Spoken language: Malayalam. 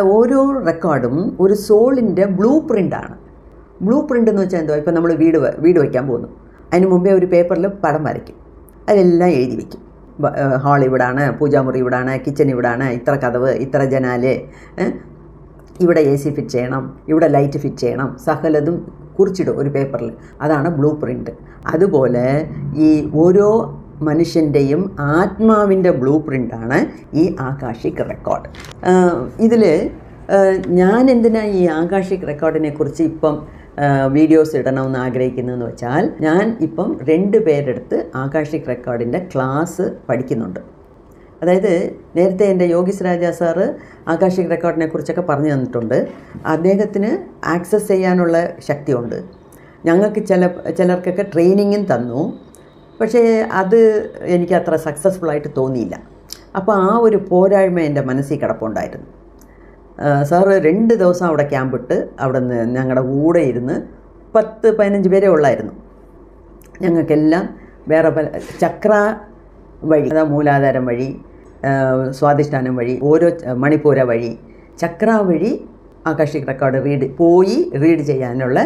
ഓരോ റെക്കോർഡും ഒരു സോളിന്റെ ബ്ലൂ പ്രിന്റാണ്. ബ്ലൂ പ്രിന്റ് എന്ന് വെച്ചാൽ എന്തോ? ഇപ്പം നമ്മൾ വീട് വീട് വയ്ക്കാൻ പോകുന്നു. അതിന് മുമ്പേ ഒരു പേപ്പറിൽ പടം വരയ്ക്കും. അതിലെല്ലാം എഴുതി വയ്ക്കും. ഹാൾ ഇവിടാണ് പൂജാമുറി ഇവിടാണ് കിച്ചൺ ഇവിടാണ് ഇത്ര കതവ് ഇത്ര ജനാല് ഇവിടെ എ സി ഫിറ്റ് ചെയ്യണം ഇവിടെ ലൈറ്റ് ഫിറ്റ് ചെയ്യണം സകലതും കുറിച്ചിടും ഒരു പേപ്പറിൽ. അതാണ് ബ്ലൂ പ്രിന്റ്. അതുപോലെ ഈ ഓരോ മനുഷ്യന്റെയും ആത്മാവിന്റെ ബ്ലൂ പ്രിന്റാണ് ഈ ആകാശിക് റെക്കോർഡ്. ഇതിൽ ഞാൻ എന്തിനാ ഈ ആകാശിക് റെക്കോർഡിനെ കുറിച്ച് ഇപ്പം വീഡിയോസ് ഇടണമെന്ന് ആഗ്രഹിക്കുന്നതെന്ന് വെച്ചാൽ ഞാൻ ഇപ്പം രണ്ട് പേരെടുത്ത് ആകാശിക് റെക്കോർഡിന്റെ ക്ലാസ് പഠിക്കുന്നുണ്ട്. അതായത് നേരത്തെ എന്റെ യോഗീസ് രാജ സാറ് ആകാശിക് റെക്കോർഡിനെ കുറിച്ചൊക്കെ പറഞ്ഞു തന്നിട്ടുണ്ട്. അദ്ദേഹത്തിന് ആക്സസ് ചെയ്യാനുള്ള ശക്തിയുണ്ട്. ഞങ്ങൾക്ക് ചില ചിലർക്കൊക്കെ ട്രെയിനിങ്ങും തന്നു. പക്ഷേ അത് എനിക്ക് അത്ര സക്സസ്ഫുൾ ആയിട്ട് തോന്നിയില്ല. അപ്പോൾ ആ ഒരു പോരായ്മ എന്റെ മനസ്സിൽ കിടപ്പുണ്ടായിരുന്നു. സാറ് രണ്ട് ദിവസം അവിടെ ക്യാമ്പിട്ട് അവിടെ നിന്ന് ഞങ്ങളുടെ കൂടെ ഇരുന്ന് പത്ത് പതിനഞ്ച് പേരെ ഉള്ളായിരുന്നു. ഞങ്ങൾക്കെല്ലാം വേറെ പല ചക്ര വഴി അതാ മൂലാധാരം വഴി സ്വാധിഷ്ഠാനം വഴി ഓരോ മണിപ്പൂര വഴി ചക്ര വഴി ആകാശിക് റെക്കോർഡ് റീഡ് പോയി റീഡ് ചെയ്യാനുള്ള